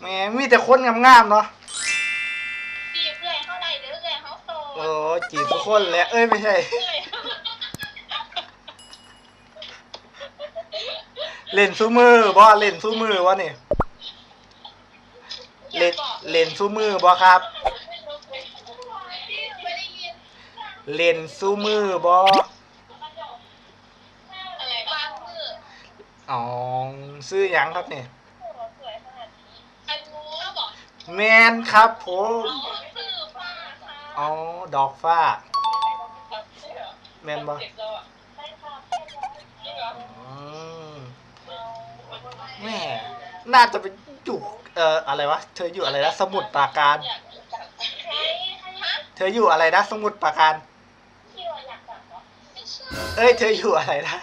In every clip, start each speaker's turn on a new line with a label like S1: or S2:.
S1: แหมมีแต่คนงามๆเนาะ
S2: จีบเลยเขาได้เด้อเลยเขาโสด
S1: โอ้จีบทุกคนแหละเอ้ยไม่ใช่
S2: เลย
S1: เล่นซูมือบ่เล่นซูมือวะนี่เล่นเล่นซูมือบ่ครับ
S2: ไม่ได้ยิน
S1: เล่นซูมือบ่
S2: อะไรบางมือ
S1: อ๋อซื้อหยังครับนี่
S2: สวยขนาดนี้อันนู้นบอก
S1: แมนครับผม
S2: ซื้อฟ้าค่ะ
S1: อ๋อดอกฟ้า แมนบ่
S2: ได้ค่ะจริงเหรอ
S1: อืมแม่น่าจะเป็นอยู่เอ่ออะไรวะ เธออยู่อะไรนะสมุทรปราการ
S2: อยากจับใครฮะ
S1: เธออยู่อะไรนะสมุทรปราการ
S2: ที่ว่าอยากจับเหรอไม่ใช่
S1: เอ้ย เธออยู่อะไรนะ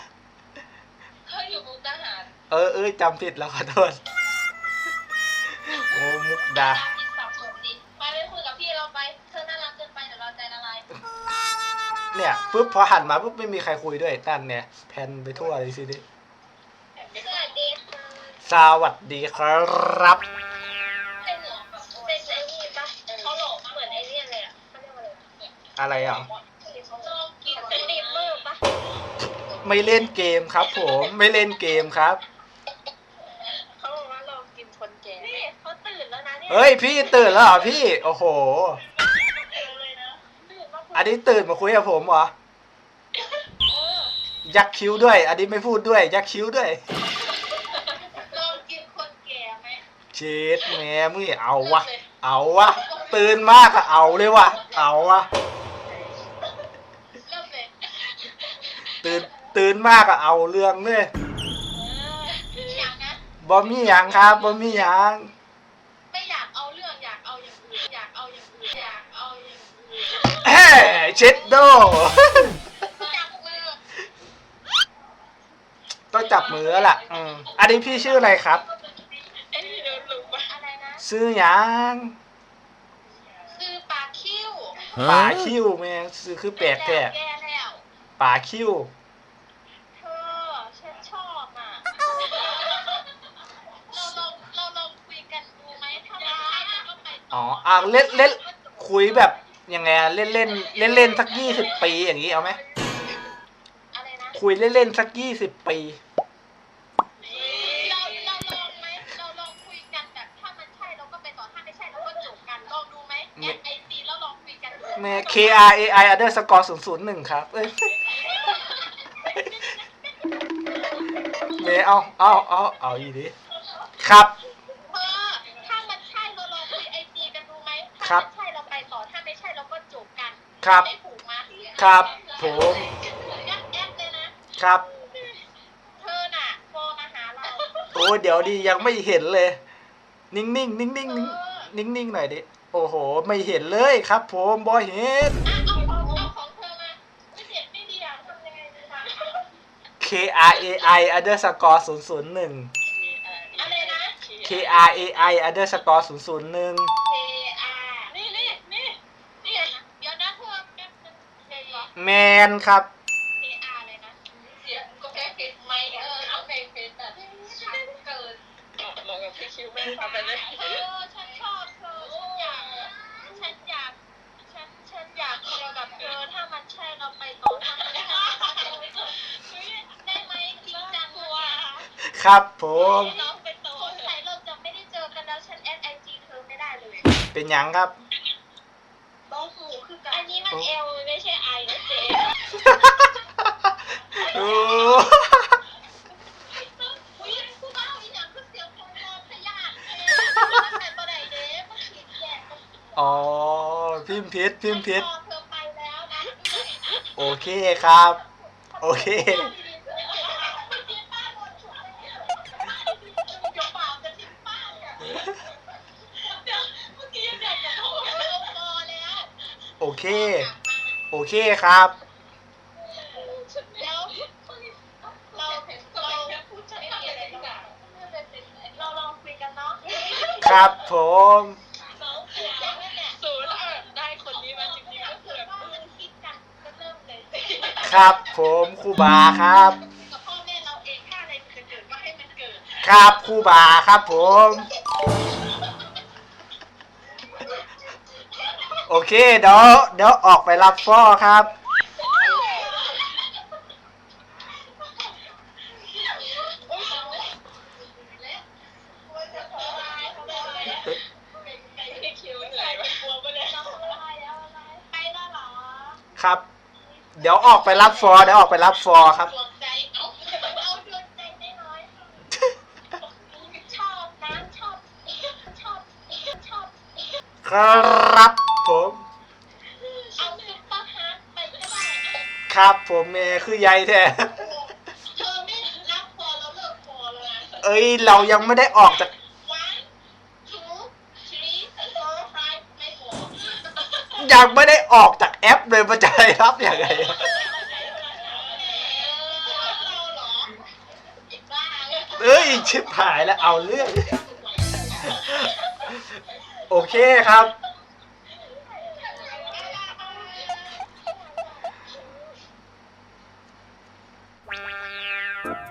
S2: เคยอยู่มุกดาหาร
S1: เออเอ้ยจำผิดแล้วขอโทษ โอ้มุกดา
S2: ผิดสับสนดิไปไปคุยกับพี่เราไป เธอน่ารักเกินไปเดี๋ยวเราใจละลาย
S1: เนี่ยปุ๊บพอหันมาปุ๊บไม่มีใครคุยด้วยนั่นเนี่ยแพนไปทั่วเลยสิดิ
S2: สวัสดีค่ะ
S1: สวัสดีครับ
S2: เป็นเหรอเป็นไอ้นี่ปะเขาหลอกเหมือนไอ้เนี่ยเลยอะเขาเรียกว่าอะไรอะ
S1: อะไรอะ
S2: ชอบกินสตรีมเมอร์ปะ
S1: ไม่เล่นเกมครับ ผมไม่เล่นเกมครับ
S2: เขาบอกว่าลองกินคนแก่นี่เขาตื่นแล้วนะ เนี่ย
S1: เฮ้ยพี่ตื่นแล้วเหรอพี่ โอ้โห
S2: ตื่นเลยนะตื่นมาคุย
S1: อันนี้ตื่นมาคุยกับผมเหรอ
S2: เออ
S1: ยักคิ้วด้วย อันนี้ไม่พูดด้วย ยักคิ้วด้วย
S2: ลองกินคนแก่ไหม
S1: เช็ดแม่มึงเอาวะ เอาวะ ตื่นมากอะเอาเลยวะ เอาวะ
S2: เริ่มเลย
S1: ตื่น ตื่นมากอะเอาเรื่องเลย
S2: เอออยากนะ
S1: บ่มีหยังครับบ่มีหยัง
S2: เช็
S1: ดโด
S2: จับมือ
S1: ต้องจับมือแล้วล่ะอืมอันนี้พี่ชื่ออะไรครับ
S2: ไอ้นี่เดินลุกอะไรนะ
S1: ชื่อหยัง
S2: คือปลาคิ้ว
S1: ป่าคิ้วแม่งชื่อคือแปลกแท้
S2: แก้แล้ว
S1: ป่าคิ้ว
S2: เธอฉันชอบอะ เราลองเราลองคุยกันดูไหมถ้ามันใช่เราก็ไป
S1: อ๋ออะเล่นเล่น คุยแบบ ยังไงอะเล่นเล่นเล่นเล่นสักยี่สิบปีอย่างนี้เอาไหม
S2: อะไรนะ
S1: คุยเล่นเล่นสักยี่สิบปี
S2: เราเราลองไหมเราลองคุยกันแบบถ้ามันใช่เราก็ไปต่อถ้าไม่ใช่เราก็จบกันลองดูไหมแอดไอซีแล้วลองคุยกันดู
S1: แม่ K R A I underscore ศูนย์ศูนย์หนึ่งครับ เอ้ยเมย์เอาเอาเอาเอาอีดิครับ
S2: เออถ้ามันใช่เราลองคุยไอซีกันดูไหม
S1: ครั
S2: ถ้า
S1: บ
S2: มันใช่
S1: ครับ
S2: ได้ผม
S1: ครับผม
S2: ยัดแอยนะครับ เธอน่ะโท
S1: โอ้ยเดี๋ยวดียังไม่เห็นเลย นิ่งนิ่งนิ่งนิ่งนิ่งนิ่งหน่อยดิ โอ้โห ไม่เห็นเลยครับผมบอเห็น
S2: เอาของเอาของเธอมาไม่เด็ดไม่ดีอะทำยังไงดีล่ะ
S1: K R A I underscore ศูนย์ศูนะ K R A I underscore
S2: 0 0 1 แม
S1: นครับ
S2: K R เลยนะเสียงก็แค่เก็บไม่เออเอาเพลงเพลงแบบชัดเกิน
S3: เหมาะกับพี่คิวแม่ทำไปเลย
S2: เออฉันชอบเธอฉันอยากฉันอยากฉันฉันอยากคุยกับเธอถ้ามันใช่เราไปต่อถ้ามันไม่ใช่ได้ไหมจริงจังตัว
S1: ครับผม
S2: น้องไปต่อสงสัยเราจะไม่ได้เจอกันแล้วฉันแอดไอจีเธอไม่ได้เลย
S1: เป็นหยังครับ
S2: บ้องหูคือกันอันนี้มันเอลไม่ใช่ไอนะเจ๊
S1: โอ้
S2: อุ้ยผู้บ้าอีหยังคือเสียงคนรอพยาธิเองมันเป็นบ่ได้เด้มันขีดแยกมัน
S1: อ๋อพิมพ์พิษพิมพ์พิษ
S2: รอเธอไปแล้วนะ
S1: โอเคครับ โอเคโอเค โอเคครับ
S2: ค
S1: รับผม
S3: สูนย์ได้คนนี้มาจริงๆก็คือแบบ
S2: ครั
S1: บผมครูบาครับ
S2: พ่อแม่เราเองถ้าอะไรเกิดก็ให้มันเกิด
S1: ครับครูบาครับผม โอเคเดี๋ยวเดี๋ยวออกไปรับพ่อครับ ครับ เดี๋ยวออกไปรับฟอเดี๋ยวออกไปรับฟอครับ
S2: ดวงใจเอาเอาดวงใจน้อยๆชอบนะชอบชอบชอบ
S1: ครับผม
S2: เอาซุปเปอร์ฮาร์ดไปก็ได้
S1: ครับผมเมย์คือใยแท้
S2: เธอไม่รับพอแล้วเลิกพอเลยนะ
S1: เอ้ย เรายังไม่ได้ออกจาก
S2: one two three four five ไม่พอ
S1: ยังไม่ได้ออกจากแอปเลยมันจะให้รับยังไง
S2: เราเหรออีกบ้า
S1: เอ้ยชิบหายแล้วเอาเรื่อง โอเคครับ
S2: เ